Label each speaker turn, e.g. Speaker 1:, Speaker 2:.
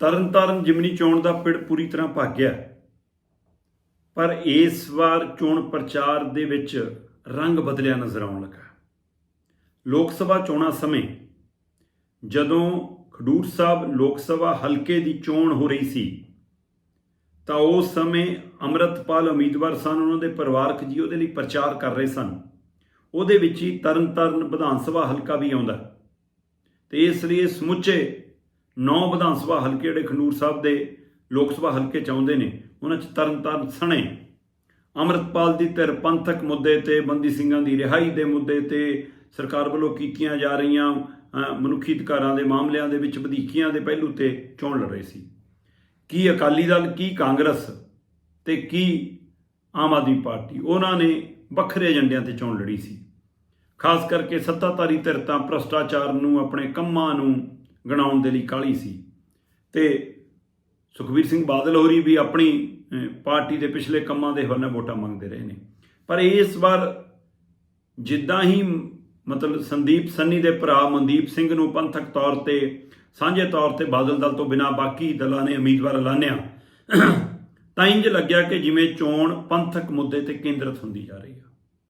Speaker 1: ਤਰਨਤਾਰਨ ਜਿਮਨੀ ਚੋਣ ਦਾ ਪਿੜ ਪੂਰੀ ਤਰ੍ਹਾਂ ਭੱਗ ਗਿਆ। ਪਰ ਇਸ ਵਾਰ ਚੋਣ ਪ੍ਰਚਾਰ ਦੇ ਵਿੱਚ ਰੰਗ ਬਦਲਿਆ ਨਜ਼ਰ ਆਉਣ ਲੱਗਾ। ਲੋਕ ਸਭਾ ਚੋਣਾਂ ਸਮੇਂ ਜਦੋਂ ਖਡੂਰ ਸਾਹਿਬ ਲੋਕ ਸਭਾ ਹਲਕੇ ਦੀ ਚੋਣ ਹੋ ਰਹੀ ਸੀ, ਤਾਂ ਉਸ ਸਮੇਂ ਅੰਮ੍ਰਿਤਪਾਲ ਉਮੀਦਵਾਰ ਸਨ, ਉਹਨਾਂ ਦੇ ਪਰਿਵਾਰਕ ਜੀ ਉਹਦੇ ਲਈ ਪ੍ਰਚਾਰ ਕਰ ਰਹੇ ਸਨ। ਉਹਦੇ ਵਿੱਚ ਹੀ ਤਰਨਤਾਰਨ ਵਿਧਾਨ ਸਭਾ ਹਲਕਾ ਵੀ ਆਉਂਦਾ। ਤੇ ਇਸ ਲਈ ਸਮੁੱਚੇ ਨੌ ਵਿਧਾਨ ਸਭਾ ਹਲਕੇ ਜਿਹੜੇ ਖੰਡੂਰ ਸਾਹਿਬ ਦੇ ਲੋਕ ਸਭਾ ਹਲਕੇ ਚ ਆਉਂਦੇ ਨੇ, ਉਹਨਾਂ ਚ ਤਰਨਤਾਰਨ ਸਣੇ, ਅੰਮ੍ਰਿਤਪਾਲ ਦੀ ਧਿਰ ਪੰਥਕ ਮੁੱਦੇ ਤੇ, ਬੰਦੀ ਸਿੰਘਾਂ ਦੀ ਰਿਹਾਈ ਦੇ ਮੁੱਦੇ ਤੇ ਸਰਕਾਰ ਵੱਲੋਂ ਕੀਤੀਆਂ ਜਾ ਰਹੀਆਂ ਮਨੁੱਖੀ ਅਧਿਕਾਰਾਂ ਦੇ ਮਾਮਲਿਆਂ ਦੇ ਵਿੱਚ ਵਧੀਕੀਆਂ ਦੇ ਪਹਿਲੂ ਤੇ ਚੋਣ ਲੜ ਰਹੇ ਸੀ। ਕੀ ਅਕਾਲੀ ਦਲ, ਕੀ ਕਾਂਗਰਸ ਤੇ ਕੀ ਆਮ ਆਦਮੀ ਪਾਰਟੀ, ਉਹਨਾਂ ਨੇ ਵੱਖਰੇ ਏਜੰਡਿਆਂ ਤੇ ਚੋਣ ਲੜੀ ਸੀ। ਖਾਸ ਕਰਕੇ ਸੱਤਾਧਾਰੀ ਧਿਰ ਤਾਂ ਭ੍ਰਸ਼ਟਾਚਾਰ ਨੂੰ, ਆਪਣੇ ਕੰਮਾਂ ਨੂੰ ਗਣਾਉਣ ਦੇ ਲਈ ਕਾਲੀ ਸੀ। ਤੇ ਸੁਖਬੀਰ ਸਿੰਘ ਬਾਦਲ ਹੋਰੀ ਵੀ ਆਪਣੀ ਪਾਰਟੀ ਦੇ ਪਿਛਲੇ ਕੰਮਾਂ ਦੇ ਹਵਾਲੇ ਵੋਟਾਂ ਮੰਗਦੇ ਰਹੇ ਨੇ। ਪਰ ਇਸ ਵਾਰ ਜਿੱਦਾਂ ਹੀ ਮਤਲਬ ਸੰਦੀਪ ਸੰਨੀ ਦੇ ਭਰਾ ਮਨਦੀਪ ਸਿੰਘ ਨੂੰ ਪੰਥਕ ਤੌਰ ਤੇ, ਸਾਂਝੇ ਤੌਰ ਤੇ ਬਾਦਲ ਦਲ ਤੋਂ ਬਿਨਾਂ ਬਾਕੀ ਦਲਾਂ ਨੇ ਉਮੀਦਵਾਰ ਐਲਾਨਿਆ, ਤਾਂ ਇੰਜ ਲੱਗਿਆ ਕਿ ਜਿਵੇਂ ਚੋਣ ਪੰਥਕ ਮੁੱਦੇ ਤੇ ਕੇਂਦਰਿਤ ਹੁੰਦੀ ਜਾ ਰਹੀ ਹੈ